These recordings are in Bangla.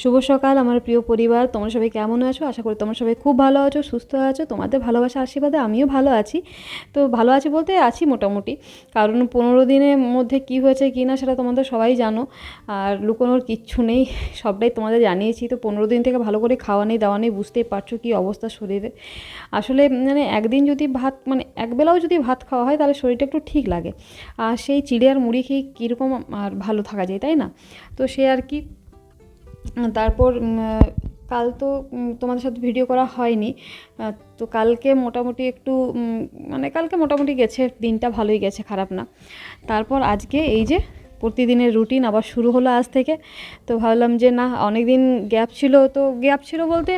শুভ সকাল, আমার প্রিয় পরিবার। তোমরা সবাই কেমন আছো? আশা করি তোমরা সবাই খুব ভালো আছো, সুস্থ আছো। তোমাদের ভালোবাসা আশীর্বাদে আমিও ভালো আছি। তো ভালো আছি বলতে আছি মোটামুটি। কারণ পনেরো দিনের মধ্যে কি হয়েছে, কি না সেটা তোমাদের সবাই জানো। আর লুকোনোর কিচ্ছু নেই, সবটাই তোমাদের জানিয়েছি। তো পনেরো দিন থেকে ভালো করে খাওয়া নেই, দাওয়া নেই, বুঝতেই পারছ কী অবস্থা শরীরে। আসলে মানে একদিন যদি ভাত মানে একবেলাও যদি ভাত খাওয়া হয়, তাহলে শরীরটা একটু ঠিক লাগে। আর সেই চিড়ে আর মুড়ি খেয়ে কীরকম আর ভালো থাকা যায়, তাই না? তো সে আর কি তারপর কাল তো তোমাদের সাথে ভিডিও করা হয়নি। তো কালকে মোটামুটি একটু মানে কালকে মোটামুটি গেছে, দিনটা ভালোই গেছে, খারাপ না। তারপর আজকে এই যে প্রতিদিনের রুটিন আবার শুরু হলো আজ থেকে, তো ভাবলাম যে না অনেক দিন গ্যাপ ছিল, তো গ্যাপ ছিল বলতে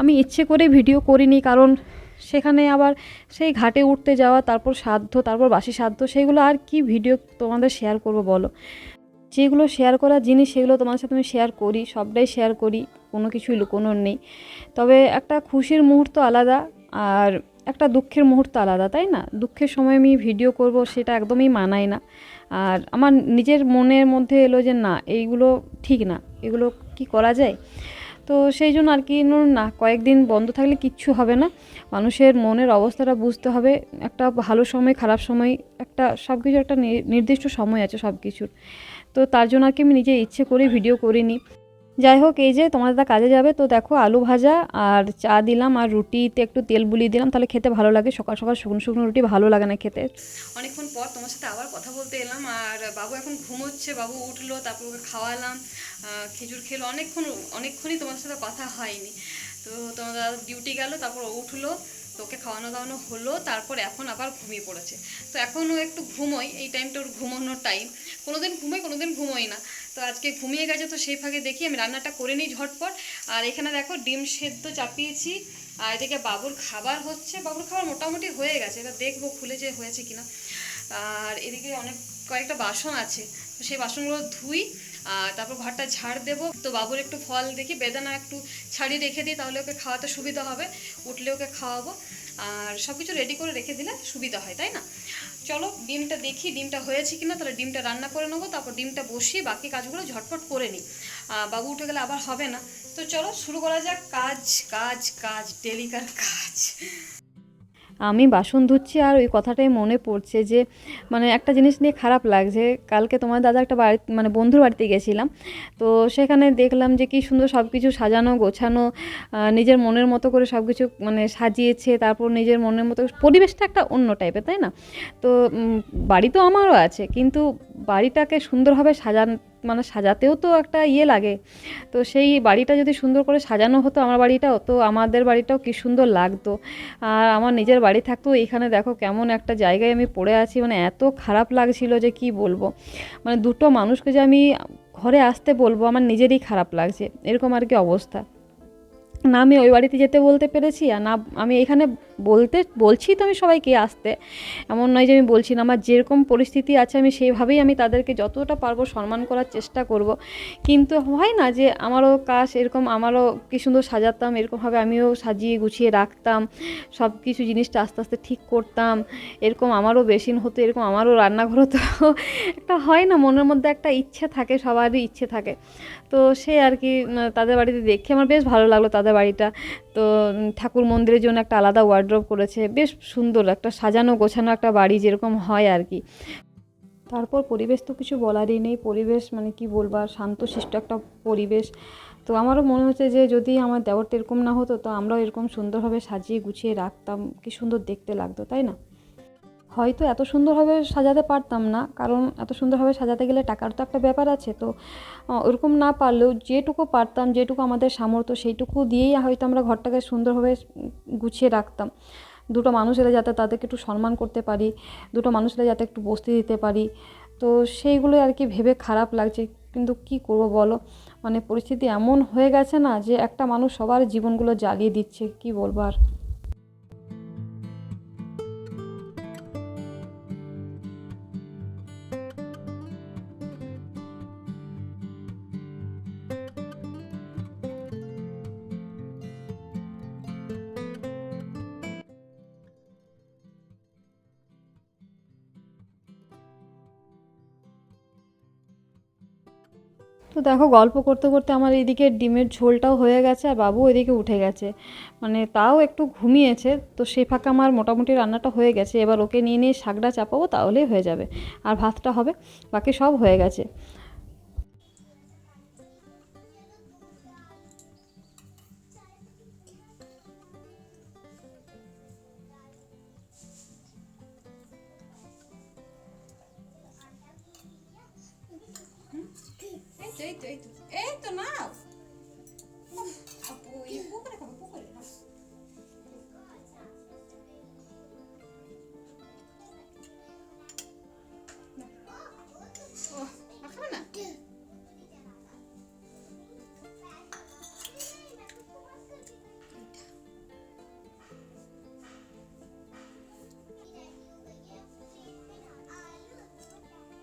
আমি ইচ্ছে করে ভিডিও করিনি, কারণ সেখানে আবার সেই ঘাটে উঠতে যাওয়া, তারপর সাধ্য, তারপর বাসি সাধ্য সেইগুলো আর কি ভিডিও তোমাদের শেয়ার করব বলো? যেগুলো শেয়ার করা জিনিস, সেগুলো তোমার সাথে আমি শেয়ার করি, সবটাই শেয়ার করি, কোনো কিছুই লুকোনোর নেই। তবে একটা খুশির মুহূর্ত আলাদা আর একটা দুঃখের মুহূর্ত আলাদা, তাই না? দুঃখের সময় আমি ভিডিও করব, সেটা একদমই মানায় না। আর আমার নিজের মনের মধ্যে এলো যে, না, এইগুলো ঠিক না। এগুলো কি করা যায়? তো সেই জন্য আর কি ন- কয়েকদিন বন্ধ থাকলে কিচ্ছু হবে না। মানুষের মনের অবস্থাটা বুঝতে হবে। একটা ভালো সময়, খারাপ সময়, একটা সব কিছু একটা নির্দিষ্ট সময় আছে সব কিছুর তো তার জন্য আর কি আমি নিজে ইচ্ছে করে ভিডিও করিনি। যাই হোক এই যে তোমার দাদা কাজে যাবে, তো দেখো আলু ভাজা আর চা দিলাম আর রুটিতে একটু তেল বুলিয়ে দিলাম, তাহলে খেতে ভালো লাগে। সকাল সকাল শুকনো শুকনো রুটি ভালো লাগে না খেতে। অনেকক্ষণ পর তোমার সাথে আবার কথা বলতে এলাম, আর বাবু এখন ঘুমোচ্ছে, বাবু উঠল, তারপর ওকে খাওয়ালাম খেজুর খেলো, অনেকক্ষণ, অনেকক্ষণই তোমার সাথে কথা হয়নি। তো তোমার দাদা ডিউটি গেল, তারপর উঠল, তো ওকে খাওয়ানো দাওয়ানো হলো, তারপর এখন আবার ঘুমিয়ে পড়েছে। তো এখনও একটু ঘুমোই, এই টাইমটা ওর ঘুমানোর টাইম কোনোদিন ঘুমোই কোনোদিন ঘুমোই না। তো আজকে ঘুমিয়ে গেছে, তো সেই ফাঁকে দেখি আমি রান্নাটা করে নিই ঝটপট। আর এখানে দেখো ডিম সেদ্ধ চাপিয়েছি। আর এদিকে বাবুর খাবার হচ্ছে। বাবুর খাবার মোটামুটি হয়ে গেছে। এবার দেখব খুলে যে হয়েছে কিনা। আর এদিকে অনেক কয়েকটা বাসন আছে। তো সেই বাসনগুলো ধুই, আর তারপর ঘরটা ঝাড় দেবো। তো বাবুর একটু ফল দেখি, বেদানা একটু ছাড়িয়ে রেখে দিই, তাহলে ওকে খাওয়াতে সুবিধা হবে। উঠলে ওকে খাওয়াবো। আর সব কিছু রেডি করে রেখে দিলে সুবিধা হয়, তাই না? চলো, ডিমটা দেখি ডিমটা হয়েছে কিনা, তাহলে ডিমটা রান্না করে নেব, তারপর ডিমটা বসিয়ে বাকি কাজগুলো ঝটপট করে নিই। বাবু উঠে গেলে আবার হবে না। তো চলো, শুরু করা যাক। কাজ কাজ কাজ ডেলিকার কাজ। আমি বাসন ধুচ্ছি আর ওই কথাটাই মনে পড়ছে যে মানে একটা জিনিস নিয়ে খারাপ লাগছে। কালকে তোমার দাদা একটা বাড়ি মানে বন্ধুর বাড়িতে গেছিলাম। তো সেখানে দেখলাম যে কি সুন্দর সব কিছু সাজানো, গোছানো নিজের মনের মতো করে সব কিছু মানে সাজিয়েছে। তারপর নিজের মনের মতো পরিবেশটা একটা অন্য টাইপের তাই না? তো বাড়ি তো আমারও আছে। কিন্তু বাড়িটাকে সুন্দরভাবে সাজান মানে সাজাতেও তো একটা ইয়ে লাগে। তো সেই বাড়িটা যদি সুন্দর করে সাজানো হতো আমার বাড়িটাও, তো আমাদের বাড়িটাও কি সুন্দর লাগতো। আর আমার নিজের বাড়ি থাকতো এইখানে দেখো কেমন একটা জায়গায় আমি পড়ে আছি মানে এত খারাপ লাগছিল যে কি বলব। মানে দুটো মানুষকে যে আমি ঘরে আসতে বলব, আমার নিজেরই খারাপ লাগছে। এরকম আর কি অবস্থা। না, আমি ওই বাড়িতে যেতে বলতে পেরেছি আর না, আমি এখানে বলতে, বলছি তো আমি সবাইকে আসতে। এমন নয় যে আমি বলছি না, আমার যেরকম পরিস্থিতি আছে, আমি সেইভাবেই আমি তাদেরকে যতটা পারব সম্মান করার চেষ্টা করব। কিন্তু হয় না যে আমারও কাজ এরকম, আমারও কি সুন্দর সাজাতাম, এরকমভাবে আমিও সাজিয়ে গুছিয়ে রাখতাম সব কিছু জিনিসটা আস্তে আস্তে ঠিক করতাম, এরকম আমারও বেসিন হতো, এরকম আমারও রান্নাঘর হতো। একটা হয় না, মনের মধ্যে একটা ইচ্ছে থাকে, সবারই ইচ্ছে থাকে। তো সে আর কি তাদের বাড়িতে দেখে আমার বেশ ভালো লাগল, তাদের বাড়িটা। তো ঠাকুর মন্দিরের জন্য একটা আলাদা ওয়ার্ড্রপ করেছে। বেশ সুন্দর একটা সাজানো গোছানো একটা বাড়ি যেরকম হয় আর কি। তারপর পরিবেশ তো কিছু বলারই নেই। পরিবেশ মানে কি বলব শান্তশিষ্ট একটা পরিবেশ। তো আমারও মনে হচ্ছে যে যদি আমার দেওয়ারটা এরকম না হতো, তো আমরাও এরকম সুন্দরভাবে সাজিয়ে গুছিয়ে রাখতাম। কি সুন্দর দেখতে লাগতো, তাই না? হয়তো এত সুন্দরভাবে সাজাতে পারতাম না, কারণ এত সুন্দরভাবে সাজাতে গেলে টাকার তো একটা ব্যাপার আছে। তো ওরকম না পারলেও যেটুকু পারতাম, যেটুকু আমাদের সামর্থ্য, সেইটুকু দিয়েই হয়তো আমরা ঘরটাকে সুন্দরভাবে গুছিয়ে রাখতাম। দুটো মানুষ এলে যাতে তাদেরকে একটু সম্মান করতে পারি, দুটো মানুষ এলে যাতে একটু বসতে দিতে পারি। তো সেইগুলোই আর কি ভেবে খারাপ লাগছে, কিন্তু কি করব বলো? মানে পরিস্থিতি এমন হয়ে গেছে না যে একটা মানুষ সবার জীবনগুলো জ্বালিয়ে দিচ্ছে, কি বলব আর? তো দেখো, গল্প করতে করতে আমার এদিকে ডিমের ঝোলটাও হয়ে গেছে আর বাবু ওইদিকে উঠে গেছে। মানে তাও একটু ঘুমিয়েছে, তো সে ফাঁকা আমার মোটামুটি রান্নাটা হয়ে গেছে। এবার ওকে নিয়ে নিয়ে শাকটা চাপাবো, তাহলেই হয়ে যাবে। আর ভাতটা হবে, বাকি সব হয়ে গেছে। এই তো নাও উফ, আপু এই পুকুরে খাব পুকুরে নাও। ও, আর খাবে না?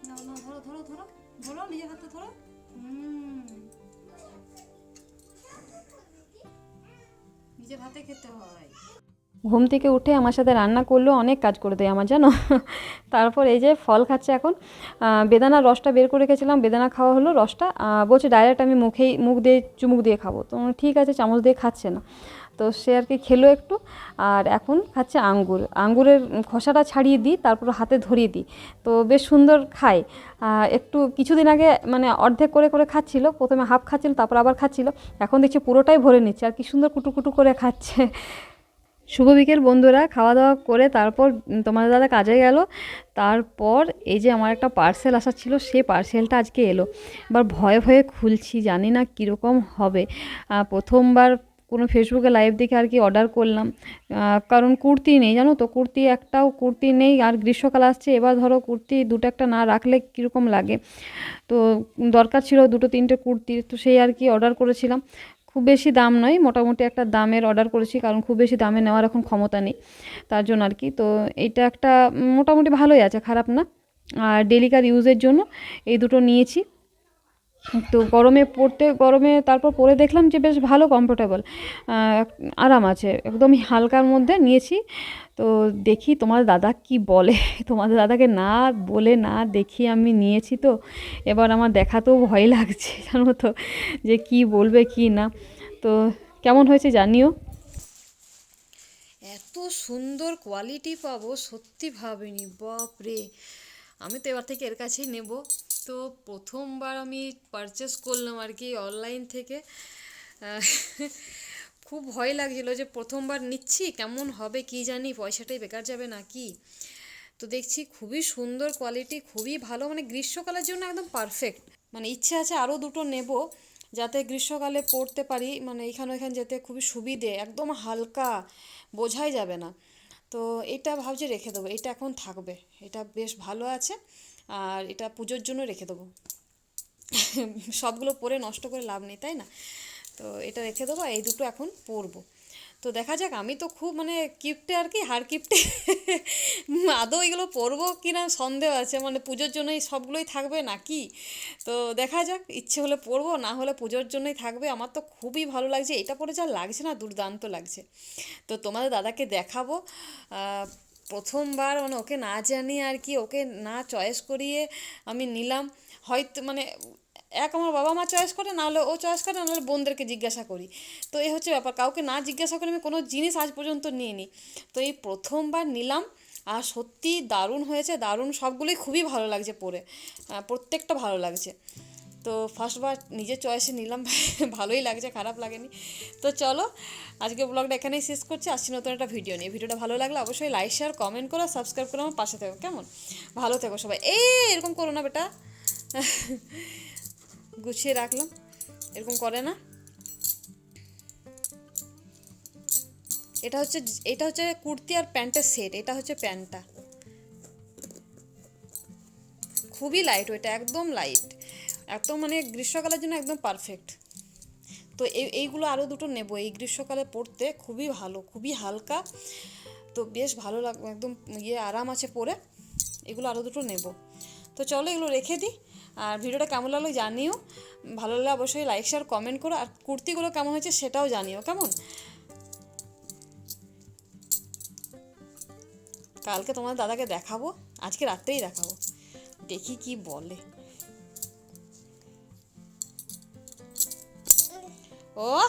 নাও, নাও, ধরো ধরো ধরো ধরো নিজের হাতে ধরো ভাতে খেতে হয়। ঘুম থেকে উঠে আমার সাথে রান্না করলেও অনেক কাজ করে দেয় আমার জানো। তারপর এই যে ফল খাচ্ছে এখন। বেদানার রসটা বের করে রেখেছিলাম, বেদানা খাওয়া হলো রসটা। বলছে ডাইরেক্ট আমি মুখেই, মুখ দিয়ে, চুমুক দিয়ে খাব। তো ঠিক আছে, চামচ দিয়ে খাচ্ছে না। তো সে আর কি খেলো একটু। আর এখন খাচ্ছে আঙ্গুর। আঙ্গুরের খোসাটা ছাড়িয়ে দিই, তারপর হাতে ধরিয়ে দিই। তো বেশ সুন্দর খায়। একটু কিছুদিন আগে মানে অর্ধেক করে করে খাচ্ছিল। প্রথমে হাফ খাচ্ছিল, তারপর আবার খাচ্ছিল। এখন দেখছি পুরোটাই ভরে নিচ্ছে। আর কি সুন্দর কুটু কুটু করে খাচ্ছে। শুভ বিকেল বন্ধুরা। খাওয়া দাওয়া করে তারপর তোমাদের দাদা কাজে গেল। তারপর এই যে আমার একটা পার্সেল আসা ছিল সেই পার্সেলটা আজকে এলো। এবার ভয়ে ভয়ে খুলছি, জানি না কীরকম হবে। প্রথমবার কোনো ফেসবুকে লাইভ দেখে আর কি অর্ডার করলাম। কারণ কুর্তি নেই, জানো তো? কুর্তি একটাও কুর্তি নেই, আর গ্রীষ্মকাল আসছে, এবার ধরো কুর্তি দুটো একটা না রাখলে কীরকম লাগে? তো দরকার ছিল দুটো তিনটে কুর্তি, তো সেই আর কি অর্ডার করেছিলাম। খুব বেশি দাম নয়, মোটামুটি একটা দামের অর্ডার করেছি, কারণ খুব বেশি দামে নেওয়ার এখন ক্ষমতা নেই, তার জন্য আর কি। তো এইটা একটা মোটামুটি ভালোই আছে, খারাপ না। আর ডেলিকার ইউজের জন্য এই দুটো নিয়েছি। তো গরমে পড়তে, গরমে তারপর পরে দেখলাম যে বেশ ভালো কমফোর্টেবল আরাম আছে। একদমই হালকার মধ্যে নিয়েছি। তো দেখি তোমার দাদা কি বলে? তোমাদের দাদাকে না বলে না দেখি আমি নিয়েছি তো। এবার আমার দেখাতেও ভয় লাগছে, জানো তো, যে কি বলবে কি না। তো কেমন হয়েছে জানিও। এত সুন্দর কোয়ালিটি পাবো, সত্যি ভাবিনি, বাপরে। আমি তো এবার থেকে এর কাছেই নেব। তো প্রথমবার আমি পারচেস করলাম আর কি অনলাইন থেকে। খুব ভয় লাগছিল যে প্রথমবার নিচ্ছি, কেমন হবে কি জানি, পয়সাটাই বেকার যাবে না কি? তো দেখছি খুবই সুন্দর কোয়ালিটি খুবই ভালো মানে গ্রীষ্মকালের জন্য একদম পারফেক্ট মানে ইচ্ছে আছে আরও দুটো নেব, যাতে গ্রীষ্মকালে পড়তে পারি মানে এখানে ওইখানে যেতে খুবই সুবিধে, একদম হালকা, বোঝাই যাবে না। তো এটা ভাবছি রেখে দেবো, এটা এখন থাকবে, এটা বেশ ভালো আছে। আর এটা পুজোর জন্য রেখে দেবো। সবগুলো পরে নষ্ট করে লাভ নেই, তাই না? তো এটা রেখে দেবো, এই দুটো এখন পরবো। তো দেখা যাক, আমি তো খুব মানে কিপটে আর কি, হার কিপটে আদৌ এগুলো পরবো কি না সন্দেহ আছে মানে পুজোর জন্যই সবগুলোই থাকবে নাকি? তো দেখা যাক, ইচ্ছে হলে পরবো, না হলে পুজোর জন্যই থাকবে। আমার তো খুবই ভালো লাগছে, এটা পরে যা লাগছে না, দুর্দান্ত লাগছে। তো তোমাদের দাদাকে দেখাবো প্রথমবার মানে ওকে না জানিয়ে আর কি ওকে না চয়েস করিয়ে আমি নিলাম। হয়তো মানে এক আমার বাবা মা চয়েস করে নাহলে ও চয়েস করে নাহলে বোনদেরকে জিজ্ঞাসা করি। তো এই হচ্ছে ব্যাপার, কাউকে না জিজ্ঞাসা করে আমি কোনো জিনিস আজ পর্যন্ত নিইনি। তো এই প্রথমবার নিলাম, আর সত্যি দারুণ হয়েছে, দারুণ সবগুলোই খুবই ভালো লাগছে পরে প্রত্যেকটা ভালো লাগছে। তো ফার্স্টবার নিজের চয়েসে নিলাম, ভালোই লাগছে, খারাপ লাগেনি। তো চলো আজকে ব্লগটা এখানেই শেষ করছি, আসছি নতুন একটা ভিডিও নিয়ে। ভিডিওটা ভালো লাগলে অবশ্যই লাইক শেয়ার কমেন্ট করো সাবস্ক্রাইব করো, আমার পাশে থেকো, কেমন? ভালো থেকো সবাই। এই, এরকম করো না বেটা। গুছিয়ে রাখলাম, এরকম করে না। এটা হচ্ছে এটা হচ্ছে কুর্তি আর প্যান্টের সেট এটা হচ্ছে প্যান্টটা। খুবই লাইট ওইটা একদম লাইট একদম মানে গ্রীষ্মকালের জন্য একদম পারফেক্ট তো এই, এইগুলো আরও দুটো নেব। এই গ্রীষ্মকালে পরতে খুবই ভালো, খুবই হালকা। তো বেশ ভালো লাগবে একদম ইয়ে আরাম আছে পরে এগুলো আরও দুটো নেব। তো চলো এগুলো রেখে দিই। আর ভিডিওটা কেমন লাগল জানিও। ভালো লাগলে অবশ্যই লাইক শেয়ার কমেন্ট করো। আর কুর্তিগুলো কেমন হয়েছে সেটাও জানিও, কেমন? কালকে তোমার দাদাকে দেখাবো। আজকে রাত্রেই দেখাবো। দেখি কি বলে। ও